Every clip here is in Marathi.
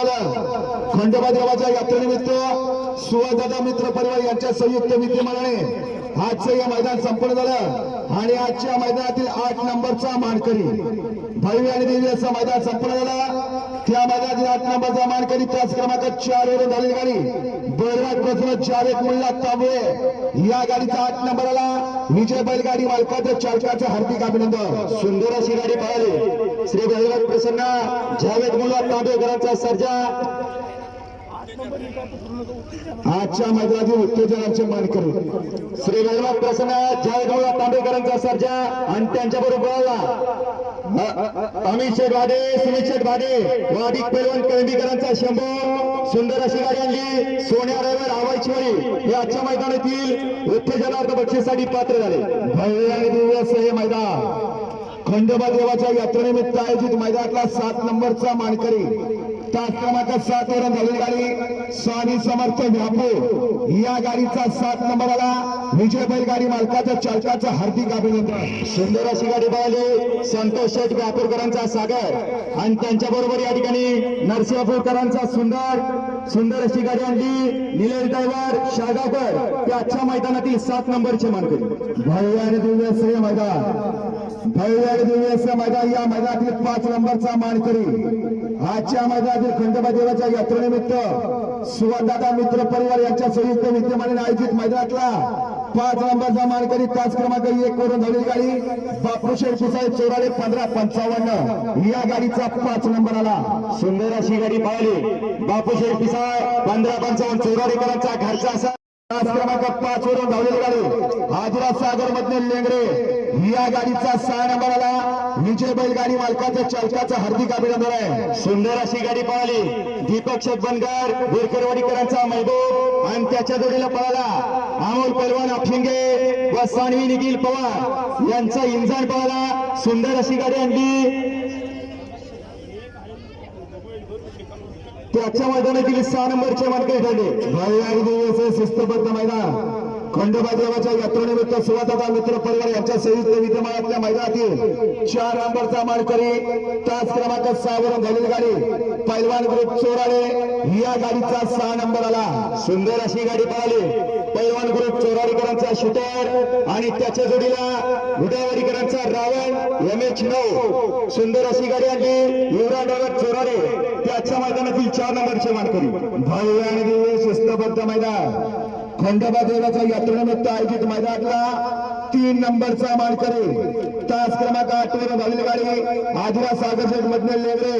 खंडोबा देवाच्या यात्रेनिमित्त सुवर्दादा मित्र परिवार यांच्या संयुक्त विद्यमानाने आजचं हे मैदान संपन्न झालं आणि आजच्या मैदानातील आठ नंबरचा मानकरी भव्य आणि दिव्य असं मैदान संपन्न झालं. त्या मैदानातील आठ नंबरचा मानकरी त्याच क्रमांक चार वरून झालेली गाडी. बैलराज चार एक मुल्ला तांबळे. या गाडीचा आठ नंबर आला. विजय बैलगाडी मालकाचं चालकाचं हार्दिक अभिनंदन. सुंदर अशी गाडी पळाली. श्री गजराज प्रसन्न जावेद मुला तांबेकरांचा सर्जा. आजच्या मैदानातील उत्तेजनाचे मानकरी. श्री गजराज प्रसन्न जावेद मुला तांबेकरांचा सर्जा. आणि त्यांच्या बरोबर अमित शेठ वाडे सुमित शेठ वाडे वाडिक पैलवान कळंबीकरांचा शंभू सुंदर अशी गाडी आणली. सोन्या रविवार आवायची हे आजच्या मैदानातील उत्तेजनार्थ बक्षीसाठी पात्र झाले. भव्य आणि दिव्य हे मैदान. खंडोबा देवाच्या यात्रेनिमित्त आयोजित मैदानातला सात नंबरचा मानकरी तास क्रमांक सात वरून झालेली गाडी स्वामी समर्थ व्यापूर या गाडीचा सात नंबर आला विजय बैलगाडी मालकाच्या चालकाचं हार्दिक अभिनंदन. सुंदर अशी गाडी पाहिली संतोष शेठ व्यापूरकरांचा सागर आणि त्यांच्या बरोबर या ठिकाणी नरसिंहपूरकरांचा सुंदर सुंदर अशी गाडी आणली. निलेश ड्रायव्हर शागावकर त्या आजच्या मैदानातील सात नंबरचे मानकरी. भव्य आणि दिव्य श्रेय मैदान. भव्य आणि दिव्य मैदान या मैदानातील पाच नंबरचा मानकरी. आजच्या मैदानातील खंडोबा देवाच्या यात्रेनिमित्त सुवरदादा मित्र परिवार यांच्या संयुक्त विद्यमाने आयोजित मैदानातला पाच नंबरचा मानकरी तास क्रमांक एक करून झालेली गाडी बापूशेर साहेब चोराडे पंधरा पंचावन्न या गाडीचा पाच नंबर आला. सुंदर अशी गाडी पाहिली बापूशेर पिसाळ पंधरा पंचावन्न चोराडेकरांचा घरचा असा तास क्रमांक पाच वरून धावलेली गाडी. हाजरा सागर मधले लेंगरे. या गाडीचा सहा नंबर आला. विजय बैलगाडी मालकाचा चालकाचा हार्दिक अभिनंदन आहे. सुंदर अशी गाडी पळाली. दीपक शेतबनकर बोरकरवाडीकरांचा महबूब आणि त्याच्या जोडीला पळाला. अमोल पैलवान अफिंगे व सानवी निखिल पवार यांचा इंजन पळाला. सुंदर अशी गाडी आणली. त्याच्या मैदानातील सहा नंबरचे मानकरी ठरले. भव्य आणि असे शिस्तबद्ध मैदान. खंडोबा देवाच्या यात्रेनिमित्त सुवादादा मित्र परिवार यांच्या संयुक्त विद्यमानातल्या मैदानातील चार नंबरचा मानकरी तास क्रमांक सहावरून झालेली गाडी पैलवान ग्रुप चोराडे या गाडीचा सहा नंबर आला. सुंदर अशी गाडी पळाली. पैलवान ग्रुप चोराडीकरांचा शूटर आणि त्याच्या जोडीला उदयवाडीकरांचा रावण एम एच नऊ. सुंदर अशी गाडी आणली. युवराज डायव्हर चोराडे त्याच्या मैदानातील चार नंबरचे मानकरी. भव्य आणि दिव्य शिस्तबद्ध मैदान. खंडोबा देवाच्या यात्रेनिमित्त आयोजित मैदानातला तीन नंबरचा मानकरी तास क्रमांक आठवर झालेली गाडी आदिरा सागरशेठ मधले लेगरे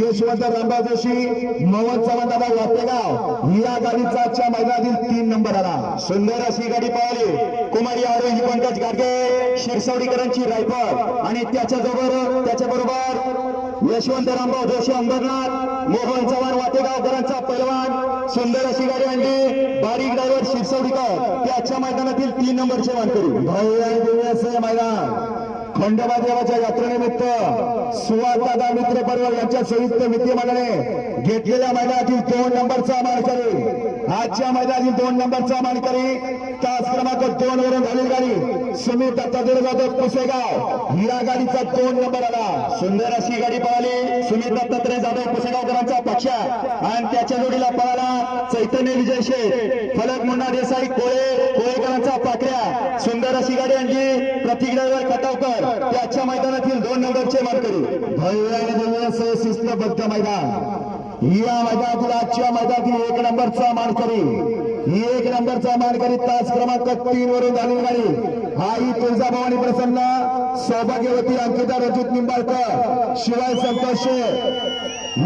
यशवंत रामबा जोशी मोहन चव्हाण वाटेगाव या गाडीचा आजच्या मैदानातील तीन नंबर आला. सुंदर अशी गाडी पळाली. कुमारी आरोही पंकज गाडगे शिरसवडीकरांची रायफल आणि त्याच्याबरोबर त्याच्याबरोबर यशवंत रामभाऊ जोशी अंबरनाथ मोहन चव्हाण वाटेगावकरांचा पैलवान सुंदर अशी गाडी आणली. बारीक ते आजच्या मैदानातील तीन नंबरचे मानकरी भव्य आणि दिव्य असं मैदान. खंडोबा देवाच्या यात्रेनिमित्त सुवादादा मित्र परिवार यांच्या संयुक्त विद्यमानाने घेतलेल्या मैदानातील दोन नंबरचा मानकरी. आजच्या मैदानातील दोन नंबरचा मानकरी तास क्रमांक दोन वरून झाली गाडी. सुमित दत्तात्रय जाधव पुसेगाव. या गाडीचा दोन नंबर आला. सुंदर अशी गाडी पळाली. सुमित दत्तात्रय जाधव पुसेगावकरांचा पक्ष. आणि त्याच्या जोडीला पळाला चैतन्य विजय शेठ. फलक मुन्ना देसाई कोळे कोळेकरांचा पाकड्या सुंदर अशी गाडी आणली. प्रतीक ड्रायव्हर खटावकर त्याच्या मैदानातील दोन नंबरचे मानकरी. भव्य आणि मैदान. या मैदानातील आजच्या मैदानातील एक नंबरचा मानकरी. एक नंबरचा मानकरी तास क्रमांक तीन वरून झालेली गाडी आई तुळजाभवानी प्रसन्न सौभाग्यवती अंकिता रजित निंबाळकर. शिवाय संतोष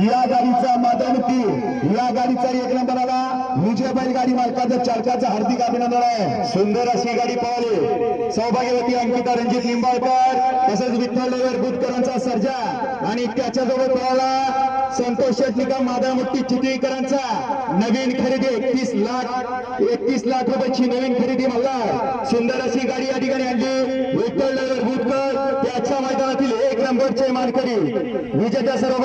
या गाडीचा माधवती या गाडीचा एक नंबर आला. विजय बैलगाडी मालकाचं चालकाचं हार्दिक अभिनंदन आहे. सुंदर अशी गाडी पळाली. सौभाग्यवती अंकिता रणजित निंबाळकर तसंच विठ्ठल देवर बुधकरांचा सर्जा आणि त्याच्याजवळ पळाला संतोष शेटनिका मादामुक्ती चितळीकरांचा नवीन खरेदी एकतीस लाख एकतीस लाख रुपयाची नवीन खरेदी मल्हार. सुंदर अशी गाडी या ठिकाणी आणली. विठ्ठल नगर भूतकर त्याच्या मैदानातील एक नंबरचे मानकरी. विजेत्या सर्व